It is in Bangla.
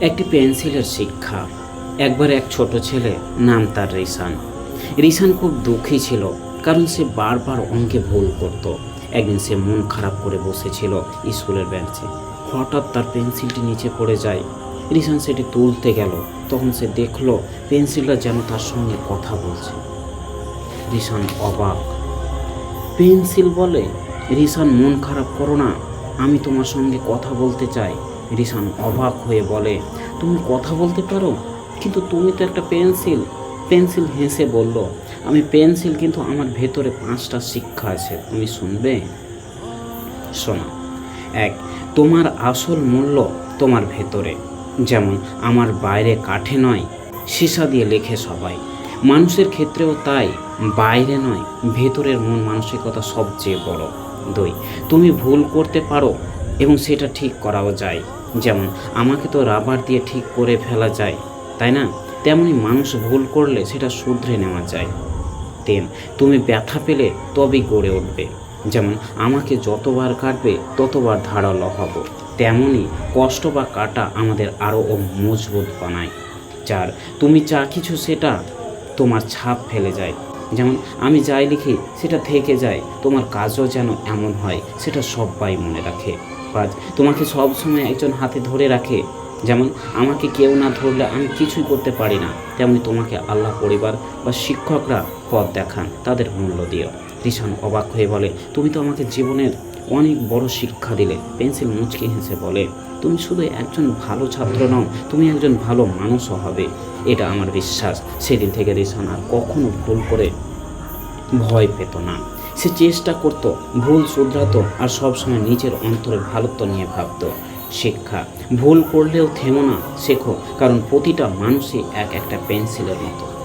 একটি পেন্সিলের শিক্ষা। একবার এক ছোট ছেলে, নাম তার রিসান রিসান খুব দুঃখী ছিল, কারণ সে বারবার অঙ্কে ভুল করত। একদিন সে মন খারাপ করে বসেছিল স্কুলের বেঞ্চে। হঠাৎ তার পেন্সিলটি নিচে পড়ে যায়। রিসান সেটি তুলতে গেল, তখন সে দেখল পেন্সিলটা যেন তার সঙ্গে কথা বলছে। রিসান অবাক। পেন্সিল বলে? রিসান মন খারাপ করো না, আমি তোমার সঙ্গে কথা বলতে চাই। রিসান অবাক হয়ে বলে, তুমি কথা বলতে পারো? কিন্তু তুমি তো একটা পেন্সিল। পেন্সিল হেসে বলল, আমি পেন্সিল, কিন্তু আমার ভেতরে পাঁচটা শিক্ষা আছে। তুমি শুনবে? শোনো, এক, তোমার আসল মূল্য তোমার ভেতরে। যেমন, আমার বাইরে কাঠে নয়, সীসা দিয়ে লেখে সবাই। মানুষের ক্ষেত্রেও তাই, বাইরে নয়, ভেতরের মন মানসিকতা সবচেয়ে বড়। দুই, তুমি ভুল করতে পারো এবং সেটা ঠিক করাও যায়। যেমন আমাকে তো রাবার দিয়ে ঠিক করে ফেলা যায়, তাই না? তেমনি মানুষ ভুল করলে সেটা শুধরে নেওয়া যায়। তিন, তুমি ব্যথা পেলে তবেই গড়ে উঠবে। যেমন আমাকে যতবার কাটবে ততবার ধারালো হব। তেমনই কষ্ট বা কাটা আমাদের আরও মজবুত বানায়। চার, তুমি যা কিছু সেটা তোমার ছাপ ফেলে যায়। যেমন আমি যাই লিখি সেটা থেকে যায়, তোমার কাজও যেন এমন হয়, সেটা সবাই মনে রাখে। পাঁচ তোমাকে সবসময় একজন হাতে ধরে রাখে। যেমন আমাকে কেউ না ধরলে আমি কিছুই করতে পারি না। তেমনি তোমাকে আল্লাহ পরিবার বা শিক্ষকরা পথ দেখান, তাদের মূল্য দিও। রিশান অবাক হয়ে বলে, তুমি তো আমাকে জীবনের অনেক বড় শিক্ষা দিলে। পেন্সিল মুচকে হেসে বলে, তুমি শুধু একজন ভালো ছাত্র নও, তুমি একজন ভালো মানুষও হবে। এটা আমার বিশ্বাস। সেদিন থেকে রিশান আর কখনো ভুল করে ভয় পেত না। সে চেষ্টা করত, ভুল শুধরাত আর সবসময় নিজের অন্তরে ভালোত্ব নিয়ে ভাবত। শিক্ষা, ভুল করলেও থেমো না, শেখো, কারণ প্রতিটা মানুষই এক একটা পেন্সিলের মতো।